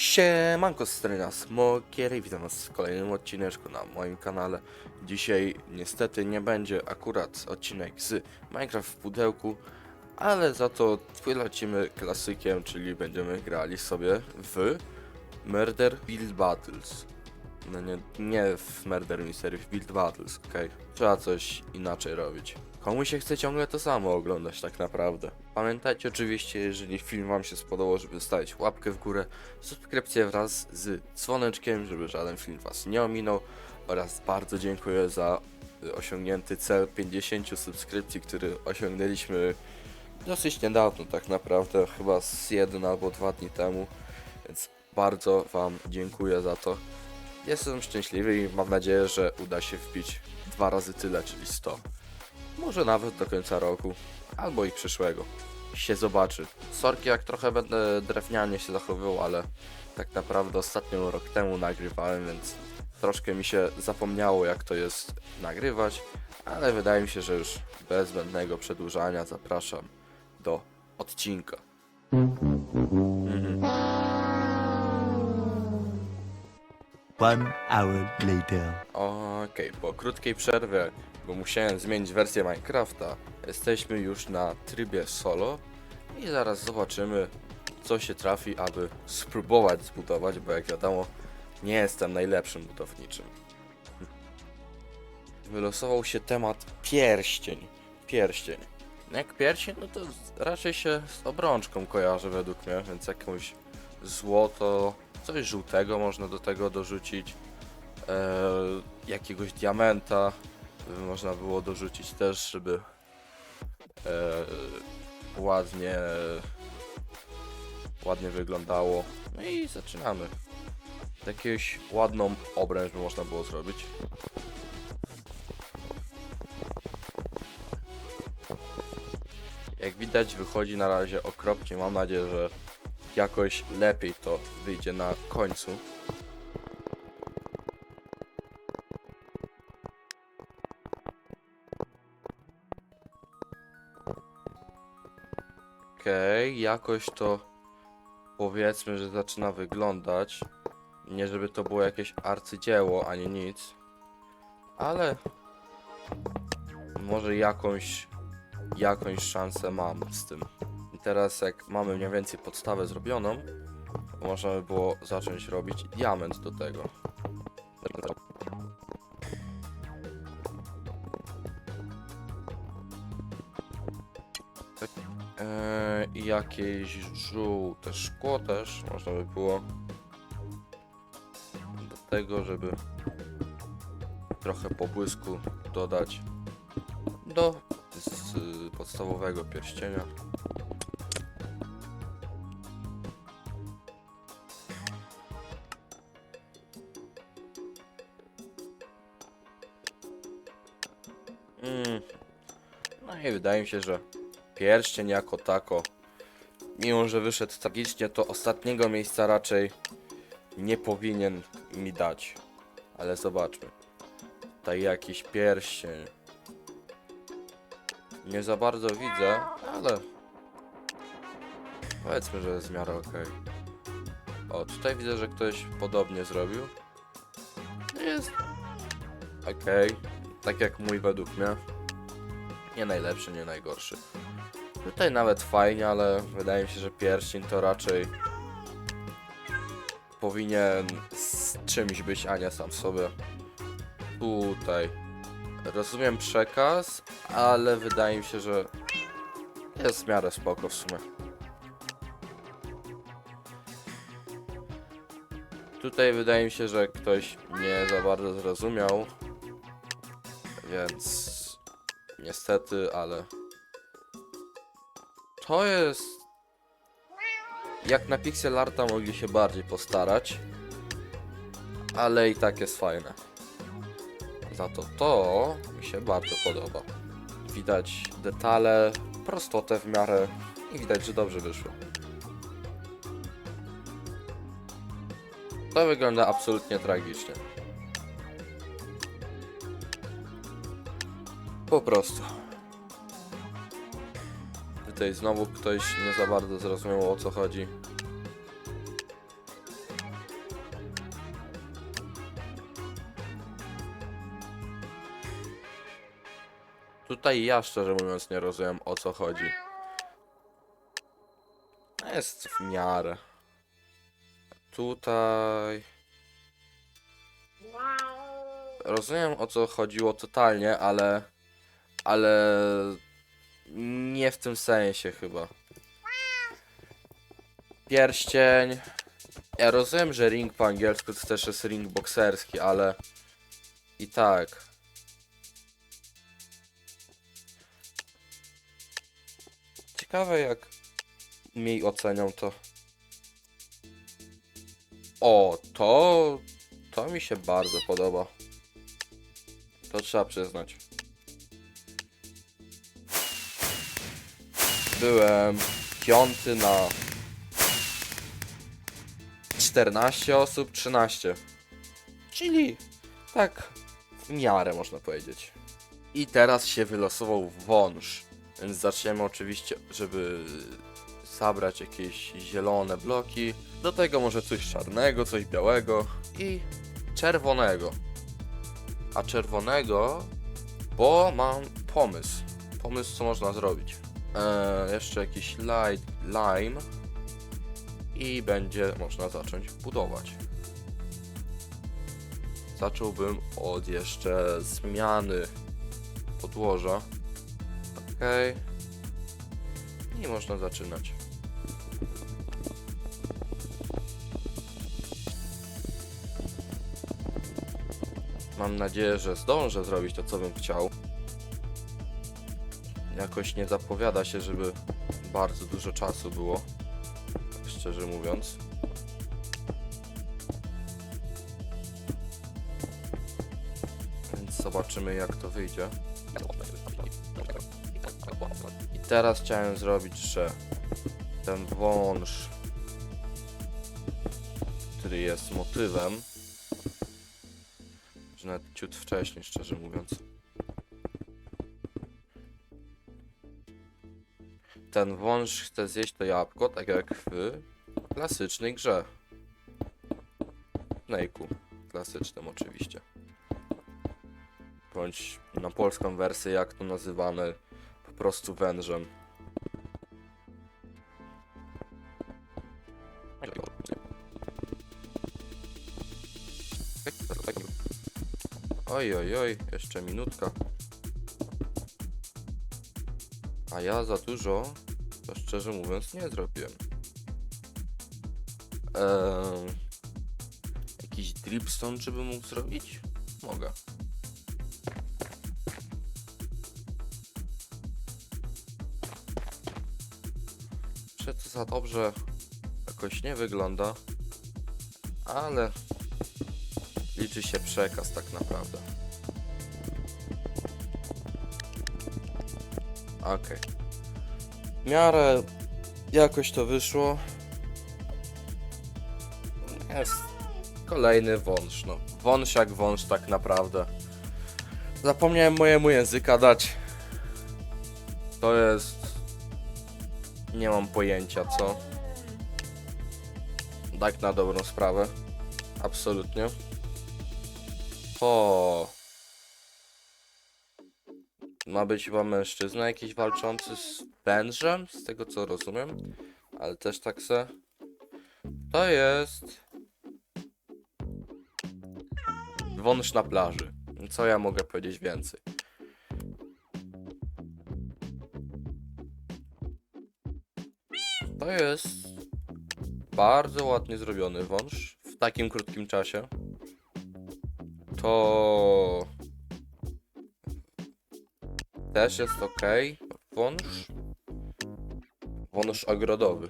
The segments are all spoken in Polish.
Siemanko z strony Smokier i witam was w kolejnym odcineczku na moim kanale. Dzisiaj niestety nie będzie akurat odcinek z Minecraft w pudełku, ale za to wylecimy klasykiem, czyli będziemy grali sobie w Murder Build Battles. No nie, nie w Murder Mystery, w Build Battles, okej. Trzeba coś inaczej robić. Komu się chce ciągle to samo oglądać tak naprawdę. Pamiętajcie oczywiście, jeżeli film wam się spodobał, żeby zostawić łapkę w górę, subskrypcję wraz z dzwoneczkiem, żeby żaden film was nie ominął oraz bardzo dziękuję za osiągnięty cel 50 subskrypcji, który osiągnęliśmy dosyć niedawno tak naprawdę, chyba z jeden albo dwa dni temu, więc bardzo wam dziękuję za to. Jestem szczęśliwy i mam nadzieję, że uda się wbić dwa razy tyle, czyli 100. Może nawet do końca roku, albo i przyszłego. Się zobaczy. Sorki jak trochę będę drewnianie się zachowywał, ale tak naprawdę ostatnio rok temu nagrywałem, więc troszkę mi się zapomniało jak to jest nagrywać, ale wydaje mi się, że już bez zbędnego przedłużania zapraszam do odcinka. One hour later. Okej, po krótkiej przerwie, bo musiałem zmienić wersję Minecrafta, jesteśmy już na trybie solo i zaraz zobaczymy, co się trafi, aby spróbować zbudować, bo jak wiadomo, nie jestem najlepszym budowniczym. Wylosował się temat pierścień. Pierścień. Jak pierścień, no to raczej się z obrączką kojarzy według mnie, więc jakąś złoto, coś żółtego można do tego dorzucić e, jakiegoś diamenta by można było dorzucić też, żeby e, ładnie ładnie wyglądało. No i zaczynamy. Jakąś ładną obręcz by można było zrobić. Jak widać wychodzi na razie okropnie. Mam nadzieję, że jakoś lepiej to wyjdzie na końcu. Okej, jakoś to powiedzmy, że zaczyna wyglądać. Nie żeby to było jakieś arcydzieło, ani nic. Ale może jakąś jakąś szansę mam z tym. Teraz jak mamy mniej więcej podstawę zrobioną, to można by było zacząć robić diament do tego. Eee, I jakieś żółte szkło też można by było do tego, żeby trochę pobłysku dodać do z podstawowego pierścienia. Wydaje mi się, że pierścień jako tako, mimo że wyszedł tragicznie, to ostatniego miejsca raczej nie powinien mi dać. Ale zobaczmy. Tutaj jakiś pierścień. Nie za bardzo widzę, ale powiedzmy, że jest w miarę ok. O, tutaj widzę, że ktoś podobnie zrobił. Jest ok, tak jak mój według mnie. Nie najlepszy, nie najgorszy. Tutaj nawet fajnie, ale wydaje mi się, że pierścień to raczej powinien z czymś być, a nie sam w sobie. Tutaj rozumiem przekaz, ale wydaje mi się, że jest w miarę spoko w sumie. Tutaj wydaje mi się, że ktoś nie za bardzo zrozumiał, więc niestety, ale to jest jak na pixel arta mogli się bardziej postarać, ale i tak jest fajne. Za to to mi się bardzo podoba. Widać detale, prostotę w miarę i widać, że dobrze wyszło. To wygląda absolutnie tragicznie. Po prostu. Tutaj znowu ktoś nie za bardzo zrozumiał o co chodzi. Tutaj ja szczerze mówiąc nie rozumiem o co chodzi. Jest w miarę. Tutaj... Rozumiem o co chodziło totalnie, ale... Ale... Nie w tym sensie chyba. Pierścień. Ja rozumiem, że ring po angielsku to też jest ring bokserski, ale... I tak. Ciekawe jak mniej ocenią to. O, to... To mi się bardzo podoba. To trzeba przyznać. Byłem piąty na 14 osób, 13. Czyli tak w miarę można powiedzieć. I teraz się wylosował wąż. Więc zaczniemy oczywiście, żeby zabrać jakieś zielone bloki. Do tego może coś czarnego, coś białego i czerwonego. A czerwonego, bo mam pomysł. Pomysł, co można zrobić. Eee, jeszcze jakiś light lime i będzie można zacząć budować. Zacząłbym od jeszcze zmiany podłoża. Okej. I można zaczynać. Mam nadzieję, że zdążę zrobić to, co bym chciał. Jakoś nie zapowiada się, żeby bardzo dużo czasu było. Szczerze mówiąc. Więc zobaczymy jak to wyjdzie. I teraz chciałem zrobić, że ten wąż, który jest motywem, że nawet ciut wcześniej, szczerze mówiąc. Ten wąż chce zjeść to jabłko, tak jak w klasycznej grze. Snake'u. Klasycznym oczywiście. Bądź na polską wersję, jak to nazywane, po prostu wężem. Oj, oj, oj, jeszcze minutka. A ja za dużo, to szczerze mówiąc, nie zrobiłem. Jakiś dripstone, czy bym mógł zrobić? Mogę. To za dobrze jakoś nie wygląda, ale liczy się przekaz tak naprawdę. Okej. W miarę jakoś to wyszło. Jest kolejny wąż, no. Wąż jak wąż tak naprawdę. Zapomniałem mojemu języka dać. To jest... Nie mam pojęcia co. Tak na dobrą sprawę. Absolutnie. O. Ma być chyba mężczyzna jakiś walczący z wężem, z tego co rozumiem. Ale też tak se. To jest... Wąż na plaży. Co ja mogę powiedzieć więcej? To jest bardzo ładnie zrobiony wąż w takim krótkim czasie. To też jest ok. Wąż. Wąż ogrodowy.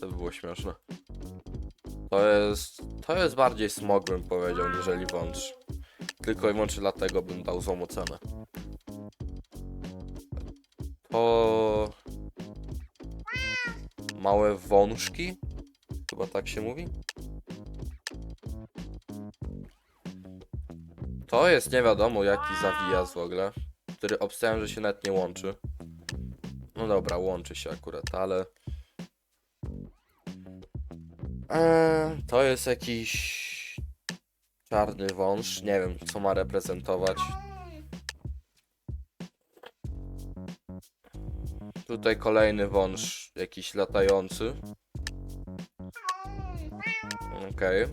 To by było śmieszne. To jest. To jest bardziej smog bym powiedział, niżeli wąż. Tylko i wyłącznie dlatego bym dał złą ocenę. To. Małe wążki? Chyba tak się mówi? To jest nie wiadomo jaki zawijas w ogóle, który obstawiam, że się nawet nie łączy. No dobra, łączy się akurat, ale... Eee, to jest jakiś czarny wąż, nie wiem co ma reprezentować. Tutaj kolejny wąż, jakiś latający. Okej.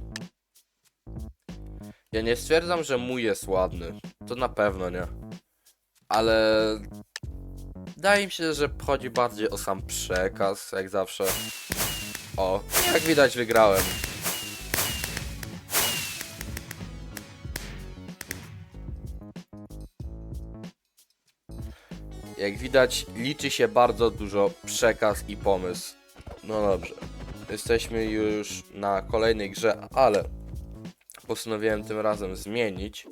Ja nie stwierdzam, że mój jest ładny. To na pewno nie. Ale... Wydaje mi się, że chodzi bardziej o sam przekaz, jak zawsze. O, jak widać wygrałem. Jak widać, liczy się bardzo dużo przekaz i pomysł. No dobrze. Jesteśmy już na kolejnej grze, ale postanowiłem tym razem zmienić.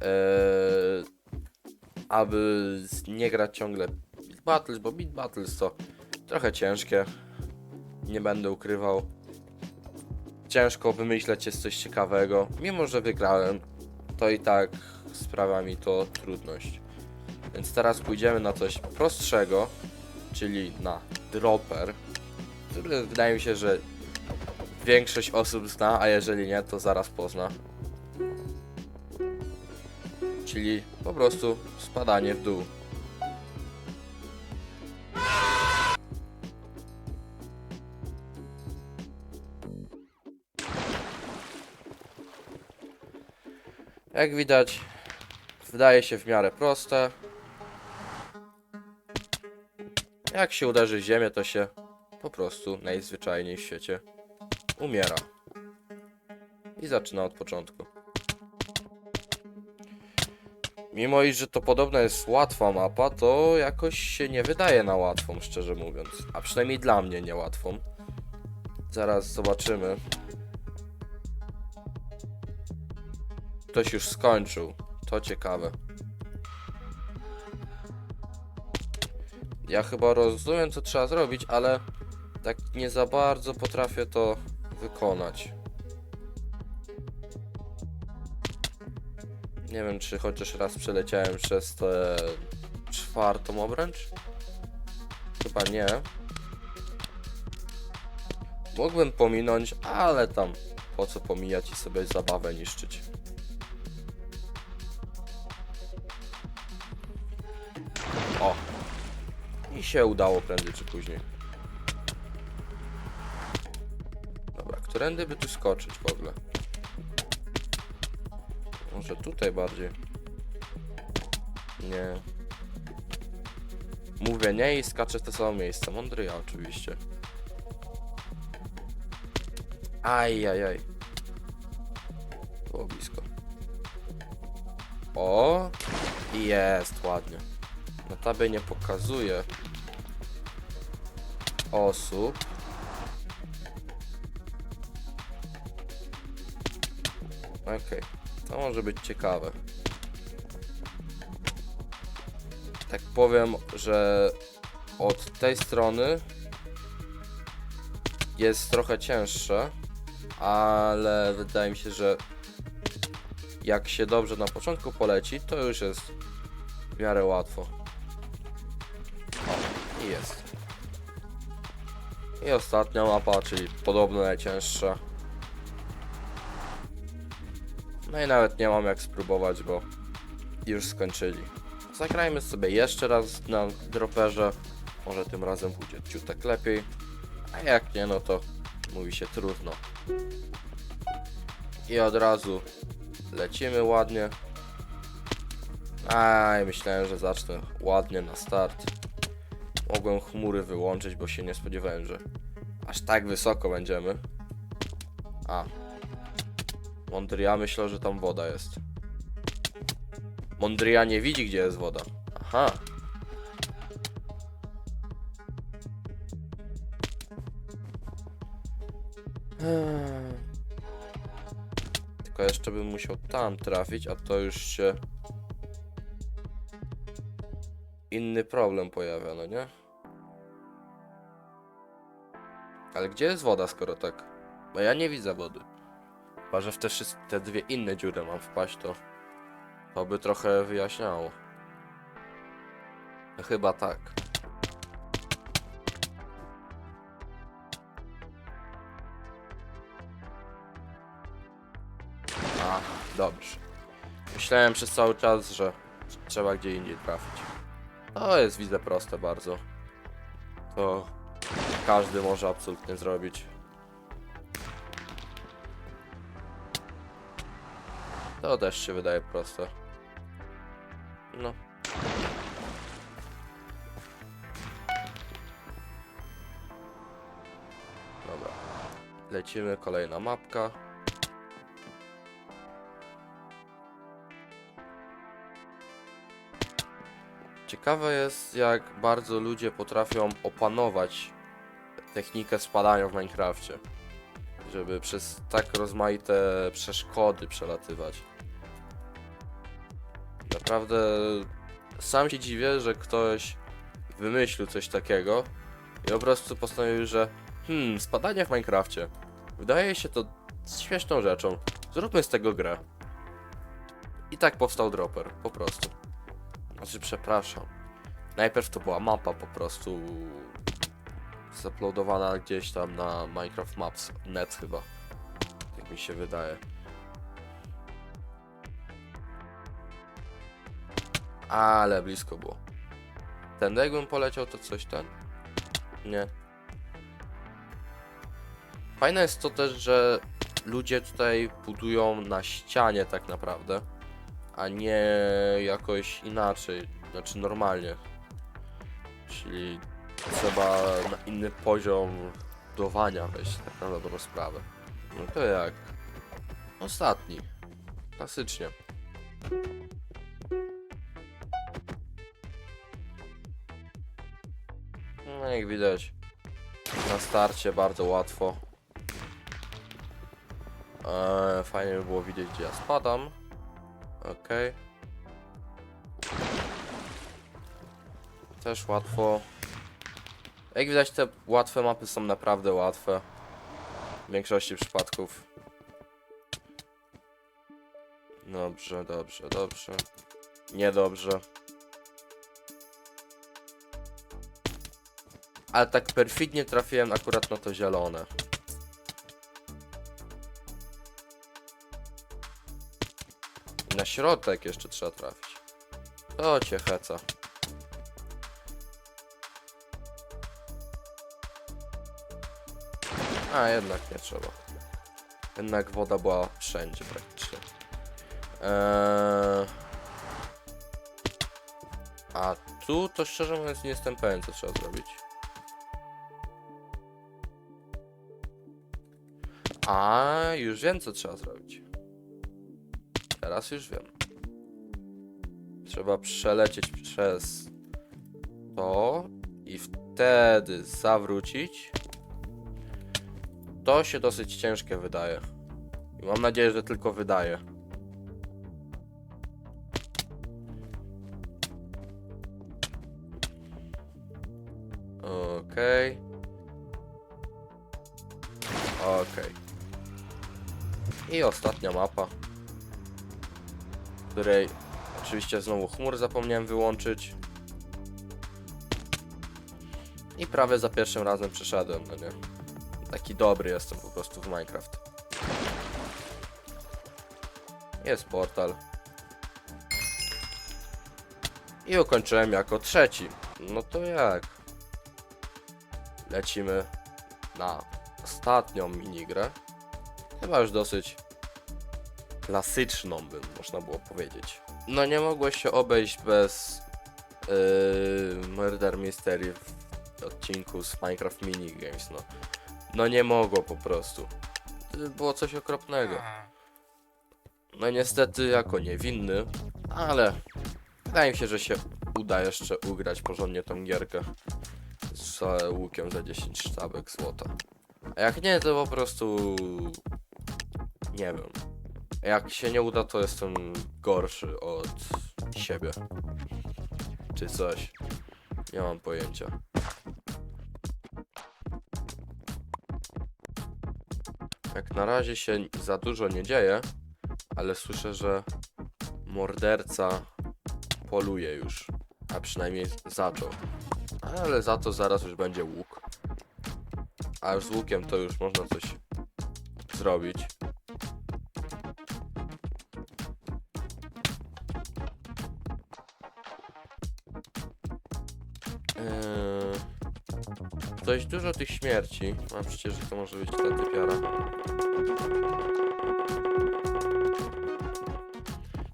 Eee, aby nie grać ciągle Beat Battles, bo Beat Battles to trochę ciężkie. Nie będę ukrywał. Ciężko wymyśleć jest coś ciekawego. Mimo, że wygrałem, to i tak sprawia mi to trudność. Więc teraz pójdziemy na coś prostszego, czyli na dropper, który wydaje mi się, że większość osób zna, a jeżeli nie, to zaraz pozna. Czyli po prostu spadanie w dół. Jak widać, wydaje się w miarę proste. Jak się uderzy ziemię, to się po prostu najzwyczajniej w świecie umiera. I zaczyna od początku. Mimo iż, że to podobno jest łatwa mapa, to jakoś się nie wydaje na łatwą, szczerze mówiąc. A przynajmniej dla mnie niełatwą. Zaraz zobaczymy. Ktoś już skończył. To ciekawe. Ja chyba rozumiem, co trzeba zrobić, ale tak nie za bardzo potrafię to wykonać. Nie wiem, czy chociaż raz przeleciałem przez tę czwartą obręcz? Chyba nie. Mógłbym pominąć, ale tam po co pomijać i sobie zabawę niszczyć. O! I się udało prędzej czy później. Dobra, którędy by tu skoczyć w ogóle? Może tutaj bardziej. Nie. Mówię nie i skaczę w to samo miejsce. Mądry ja oczywiście. Aj, aj, aj. Było blisko. O! Jest, ładnie. Na tabie nie pokazuje osób. Okej, to może być ciekawe. Tak powiem, że od tej strony jest trochę cięższe, ale wydaje mi się, że jak się dobrze na początku poleci, to już jest w miarę łatwo. O, i jest. I ostatnia mapa, czyli podobno najcięższa. No i nawet nie mam jak spróbować, bo już skończyli. Zagrajmy sobie jeszcze raz na droperze. Może tym razem pójdzie ciutek lepiej. A jak nie, no to mówi się trudno. I od razu lecimy ładnie. Aj, myślałem, że zacznę ładnie na start. Mogłem chmury wyłączyć, bo się nie spodziewałem, że aż tak wysoko będziemy. A. Mondria myślał, że tam woda jest. Mondria nie widzi, gdzie jest woda. Aha. Eee. Tylko jeszcze bym musiał tam trafić, a to już się inny problem pojawia, no nie? Ale gdzie jest woda, skoro tak? Bo ja nie widzę wody. Chyba, że w te, wszystkie, te dwie inne dziury mam wpaść, to to by trochę wyjaśniało. No Chyba tak. A, dobrze. Myślałem przez cały czas, że trzeba gdzie indziej trafić. To jest widzę proste bardzo. To każdy może absolutnie zrobić. To też się wydaje proste. No. Dobra. Lecimy, kolejna mapka. Ciekawe jest, jak bardzo ludzie potrafią opanować technikę spadania w Minecrafcie. Żeby przez tak rozmaite przeszkody przelatywać. Naprawdę sam się dziwię, że ktoś wymyślił coś takiego i po prostu postanowił, że hmm, spadanie w Minecrafcie. Wydaje się to śmieszną rzeczą. Zróbmy z tego grę. I tak powstał dropper, po prostu. Znaczy, przepraszam. Najpierw to była mapa po prostu zaploadowana gdzieś tam na Minecraft Maps net chyba. Tak mi się wydaje. Ale blisko było. Ten jakbym poleciał to coś ten? Nie. Fajne jest to też, że ludzie tutaj budują na ścianie tak naprawdę, a nie jakoś inaczej, znaczy normalnie. Czyli trzeba na inny poziom budowania wejść tak na dobrą sprawę. No to jak? Ostatni. Klasycznie. No jak widać, na starcie bardzo łatwo. Eee, fajnie by było widzieć, gdzie ja spadam. Okej. Też łatwo. Jak widać, te łatwe mapy są naprawdę łatwe. W większości przypadków. Dobrze, dobrze, dobrze. Niedobrze. Ale tak perfidnie trafiłem akurat na to zielone. Na środek jeszcze trzeba trafić. To cię heca. A, jednak nie trzeba. Jednak woda była wszędzie praktycznie. Eee... A tu to szczerze mówiąc nie jestem pewien co trzeba zrobić. A, już wiem co trzeba zrobić. Teraz już wiem. Trzeba przelecieć przez to i wtedy zawrócić. To się dosyć ciężkie wydaje. I mam nadzieję, że tylko wydaje. Okej. Okej. I ostatnia mapa. Której oczywiście znowu chmur zapomniałem wyłączyć. I prawie za pierwszym razem przeszedłem, no nie? Taki dobry jestem po prostu w Minecraft. Jest portal. I ukończyłem jako trzeci. No to jak? Lecimy na ostatnią minigrę. Chyba już dosyć klasyczną, bym można było powiedzieć. No nie mogło się obejść bez yy, Murder Mystery w odcinku z Minecraft Minigames, no. No nie mogło po prostu. To było coś okropnego. No niestety jako niewinny, ale wydaje mi się, że się uda jeszcze ugrać porządnie tą gierkę z łukiem za 10 sztabek złota. A jak nie, to po prostu nie wiem. Jak się nie uda, to jestem gorszy od siebie. Czy coś. Nie mam pojęcia. Jak na razie się za dużo nie dzieje, ale słyszę, że morderca poluje już. A przynajmniej zaczął. Ale za to zaraz już będzie łuk. A już z łukiem to już można coś zrobić. Dość dużo tych śmierci. A przecież to może być ta typiara.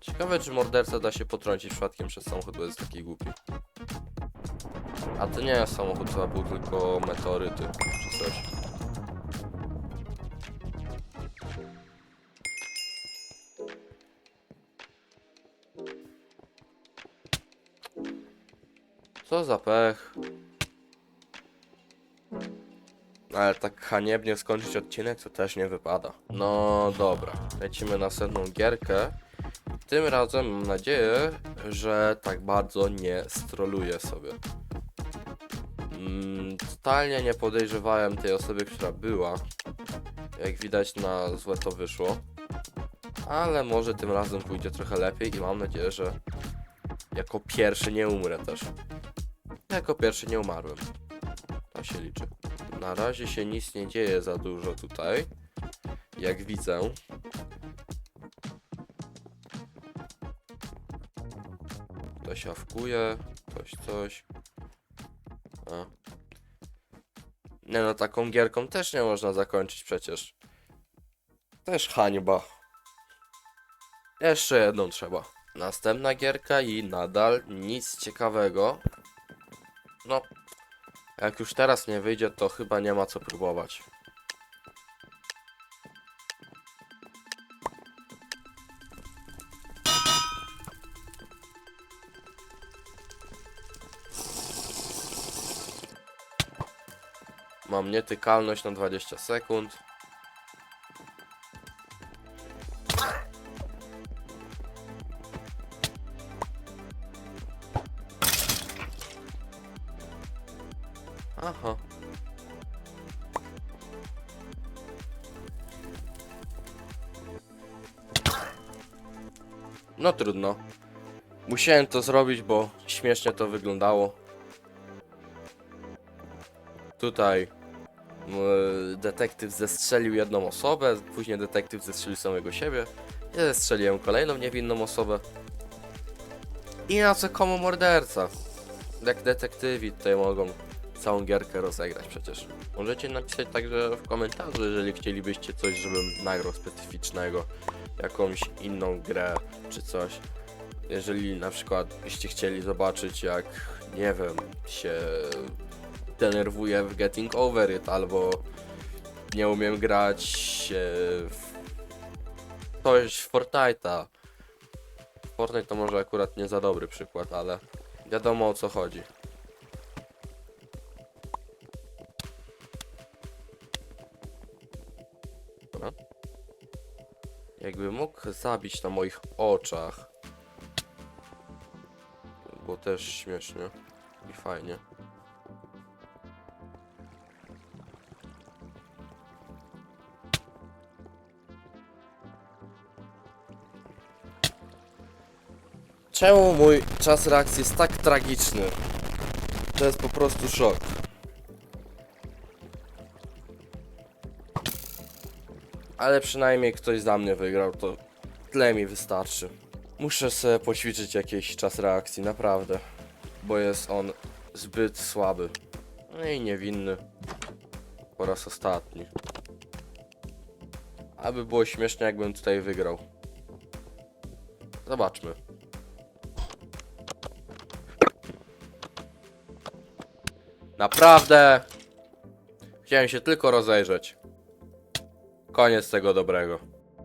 Ciekawe, czy morderca da się potrącić przypadkiem przez samochód, bo jest taki głupi. A to nie jest samochód, to był tylko meteoryty czy coś. Co za pech. Ale tak haniebnie skończyć odcinek to też nie wypada. No dobra, lecimy na następną gierkę. Tym razem mam nadzieję, że tak bardzo nie stroluję sobie. Mm, totalnie nie podejrzewałem tej osoby, która była. Jak widać na złe to wyszło. Ale może tym razem pójdzie trochę lepiej i mam nadzieję, że jako pierwszy nie umrę też. Jako pierwszy nie umarłem. To się liczy. Na razie się nic nie dzieje za dużo tutaj. Jak widzę. Ktoś awkuje, ktoś coś. A. Nie no, taką gierką też nie można zakończyć przecież. Też hańba. Jeszcze jedną trzeba. Następna gierka i nadal nic ciekawego. No, jak już teraz nie wyjdzie, to chyba nie ma co próbować. Mam nietykalność na 20 sekund. Aha. No trudno. Musiałem to zrobić, bo śmiesznie to wyglądało. Tutaj m, detektyw zestrzelił jedną osobę, później detektyw zestrzelił samego siebie. Ja zestrzeliłem kolejną niewinną osobę. I na co komu morderca? Jak detektywi tutaj mogą całą gierkę rozegrać przecież. Możecie napisać także w komentarzu, jeżeli chcielibyście coś, żebym nagrał specyficznego, jakąś inną grę czy coś. Jeżeli na przykład byście chcieli zobaczyć jak, nie wiem, się denerwuję w Getting Over It, albo nie umiem grać e, w coś w Fortnite'a. Fortnite to może akurat nie za dobry przykład, ale wiadomo o co chodzi. Jakby mógł zabić na moich oczach. Było też śmiesznie i fajnie. Czemu mój czas reakcji jest tak tragiczny? To jest po prostu szok. Ale przynajmniej ktoś za mnie wygrał, to tyle mi wystarczy. Muszę sobie poćwiczyć jakiś czas reakcji, naprawdę. Bo jest on zbyt słaby. No i niewinny. Po raz ostatni. Aby było śmiesznie, jakbym tutaj wygrał. Zobaczmy. Naprawdę! Chciałem się tylko rozejrzeć. Koniec tego dobrego.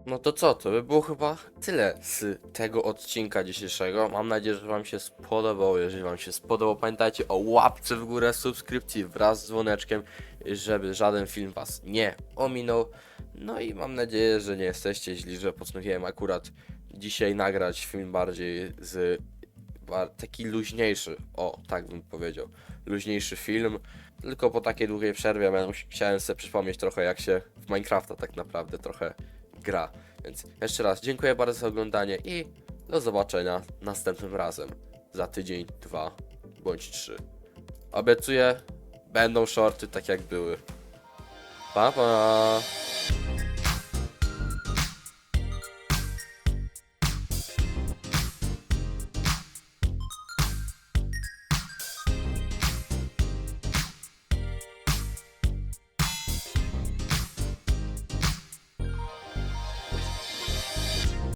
No to co, to by było chyba tyle z tego odcinka dzisiejszego. Mam nadzieję, że Wam się spodobało. Jeżeli Wam się spodobało, pamiętajcie o łapce w górę, subskrypcji wraz z dzwoneczkiem, żeby żaden film Was nie ominął. No i mam nadzieję, że nie jesteście źli, że postanowiłem akurat dzisiaj nagrać film bardziej z taki luźniejszy, o tak bym powiedział, luźniejszy film, tylko po takiej długiej przerwie mus- chciałem sobie przypomnieć trochę jak się w Minecrafta tak naprawdę trochę gra. Więc jeszcze raz dziękuję bardzo za oglądanie i do zobaczenia następnym razem. Za tydzień, dwa bądź trzy. Obiecuję, będą shorty tak jak były. Pa pa!